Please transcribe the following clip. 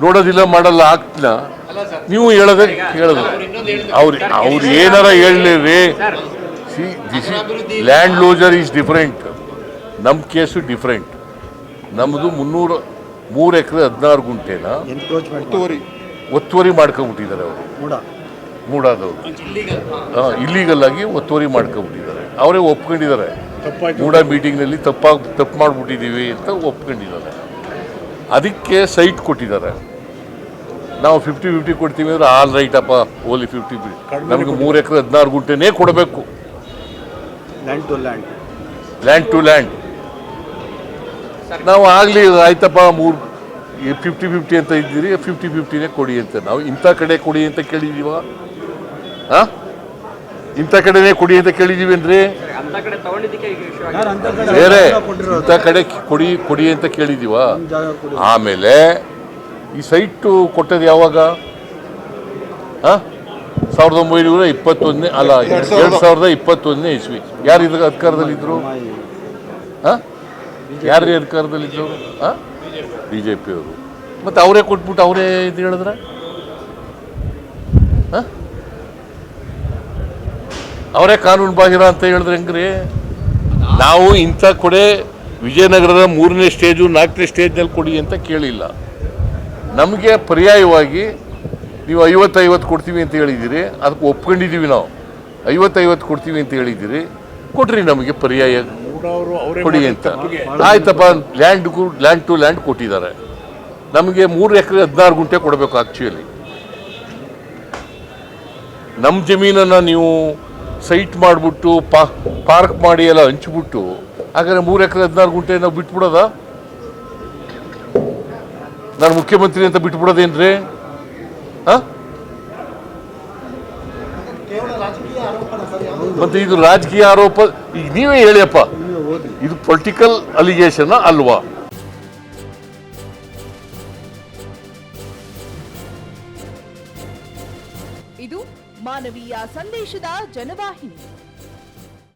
ನೋಡೋದಿಲ್ಲ ಮಾಡಲ್ಲ ಆಗ್ತಿಲ್ಲ. ನೀವು ಹೇಳದೆ ಹೇಳೋದು ಅವ್ರು ಅವ್ರು ಏನಾರ ಹೇಳಲಿ see this land loser is different ನಮ್ಮ ಕೇಸು ಡಿಫ್ರೆಂಟ್ ನಮ್ಮದು ಮುನ್ನೂರು ಮೂರು ಎಕರೆ ಹದಿನಾರು ಗುಂಟೆನ? ಒತ್ತುವರಿ. ಒತ್ತುವರಿ ಮಾಡ್ಕೊಂಬಿಟ್ಟಿದ್ದಾರೆ ಅವರು. ಮೂಡ. ಮೂಡಾದವರು. ಇಲ್ಲಿಗಲ್ ಆಗಿ ಒತ್ತುವರಿ ಮಾಡ್ಕೊಂಬಿಟ್ಟಿದ್ದಾರೆ ಅವರೇ ಒಪ್ಕೊಂಡಿದ್ದಾರೆ. ಮೂಡ ಮೀಟಿಂಗ್ನಲ್ಲಿ ತಪ್ಪಾಗಿ ತಪ್ಪು ಮಾಡಿಬಿಟ್ಟಿದ್ದೀವಿ ಅಂತ ಒಪ್ಕೊಂಡಿದ್ದಾರೆ. ಅದಕ್ಕೆ ಸೈಟ್ ಕೊಟ್ಟಿದ್ದಾರೆ. ನಾವು ಫಿಫ್ಟಿ ಫಿಫ್ಟಿ ಕೊಡ್ತೀವಿ ಅಂದ್ರೆ ಆಲ್ ರೈಟ್ ಅಪ್ಪ ಓಲಿ ಫಿಫ್ಟಿ ಫಿಫ್ಟಿ ನಮಗೆ ಮೂರು ಎಕರೆ ಹದಿನಾರು ಗುಂಟೆನೇ ಕೊಡಬೇಕು. Land to land land to land ನಾವು ಆಗಲಿ ಆಯ್ತಪ್ಪ ಮೂರು ಫಿಫ್ಟಿ ಫಿಫ್ಟಿ ಅಂತ ಇದ್ದೀರಿ ಫಿಫ್ಟಿ ಫಿಫ್ಟಿನೇ ಕೊಡಿ ಅಂತ. ನಾವು ಇಂಥ ಕಡೆ ಕೊಡಿ ಅಂತ ಕೇಳಿದ್ದೀವ ಹಾಂ ಇಂಥ ಕಡೆನೇ ಕೊಡಿ ಅಂತ ಕೇಳಿದ್ದೀವಿ ಅಂದ್ರೆ? ಬೇರೆ ಇಂಥ ಕಡೆ ಕೊಡಿ ಕೊಡಿ ಅಂತ ಕೇಳಿದೀವ. ಆಮೇಲೆ ಈ ಸೈಟು ಕೊಟ್ಟದ್ದು ಯಾವಾಗ? ಹಾಂ? ಸಾವಿರದ ಒಂಬೈನೂರ ಇಪ್ಪತ್ತೊಂದನೇ ಅಲ್ಲ ಎರಡು ಸಾವಿರದ ಇಪ್ಪತ್ತೊಂದನೇ ಇಸ್ವಿ. ಯಾರು ಇದ್ರ ಅಧಿಕಾರದಲ್ಲಿದ್ದರು ಹಾಂ? ಯಾರು ಅಧಿಕಾರದಲ್ಲಿದ್ದರು ಹಾಂ? ಬಿ ಜೆ ಪಿಯವರು ಮತ್ತು ಅವರೇ ಕೊಟ್ಬಿಟ್ಟು ಅವರೇ ಇದು ಹೇಳಿದ್ರೆ? ಹಾಂ? ಅವರೇ ಕಾನೂನು ಬಾಹಿರ ಅಂತ ಹೇಳಿದ್ರೆ ಹೆಂಗ್ರಿ? ನಾವು ಇಂಥ ಕೊಡೆ ವಿಜಯನಗರದ ಮೂರನೇ ಸ್ಟೇಜು ನಾಲ್ಕನೇ ಸ್ಟೇಜ್ನಲ್ಲಿ ಕೊಡಿ ಅಂತ ಕೇಳಿಲ್ಲ. ನಮಗೆ ಪರ್ಯಾಯವಾಗಿ ನೀವು ಐವತ್ತೈವತ್ತು ಕೊಡ್ತೀವಿ ಅಂತ ಹೇಳಿದ್ದೀರಿ. ಅದಕ್ಕೆ ಒಪ್ಕೊಂಡಿದ್ದೀವಿ ನಾವು. ಐವತ್ತೈವತ್ತು ಕೊಡ್ತೀವಿ ಅಂತ ಹೇಳಿದ್ದೀರಿ. ಕೊಡ್ರಿ ನಮಗೆ ಪರ್ಯಾಯ ಕೊಡಿ ಅಂತ. ಆಯ್ತಪ್ಪ ಲ್ಯಾಂಡ್ ಲ್ಯಾಂಡ್ ಟು ಲ್ಯಾಂಡ್ ಕೊಟ್ಟಿದ್ದಾರೆ. ನಮಗೆ ಮೂರು ಎಕರೆ ಹದಿನಾರು ಗುಂಟೆ ಕೊಡಬೇಕು ಆ್ಯಕ್ಚುಲಿ ನಮ್ಮ ಜಮೀನನ್ನು ನೀವು ಸೈಟ್ ಮಾಡಿಬಿಟ್ಟು ಪಾರ್ಕ್ ಮಾಡಿ ಎಲ್ಲ ಹಂಚ್ಬಿಟ್ಟು ಹಾಗಾದ್ರೆ ಮೂರು ಎಕರೆ ಹದಿನಾರು ಗುಂಟೆ ನಾವು ಬಿಟ್ಬಿಡೋದ? ನಾನು ಮುಖ್ಯಮಂತ್ರಿ ಅಂತ ಬಿಟ್ಬಿಡೋದೇನ್ರಿ? ಹಾಂ? ಮತ್ತೆ ಇದು ರಾಜಕೀಯ ಆರೋಪ, ಈಗ ನೀವೇ ಹೇಳಿಯಪ್ಪ, ಇದು ಪೊಲಿಟಿಕಲ್ ಅಲಿಗೇಷನ್ ಅಲ್ವಾ? ಇದು ಮಾನವೀಯ ಸಂದೇಶದ ಜನವಾಹಿನಿ.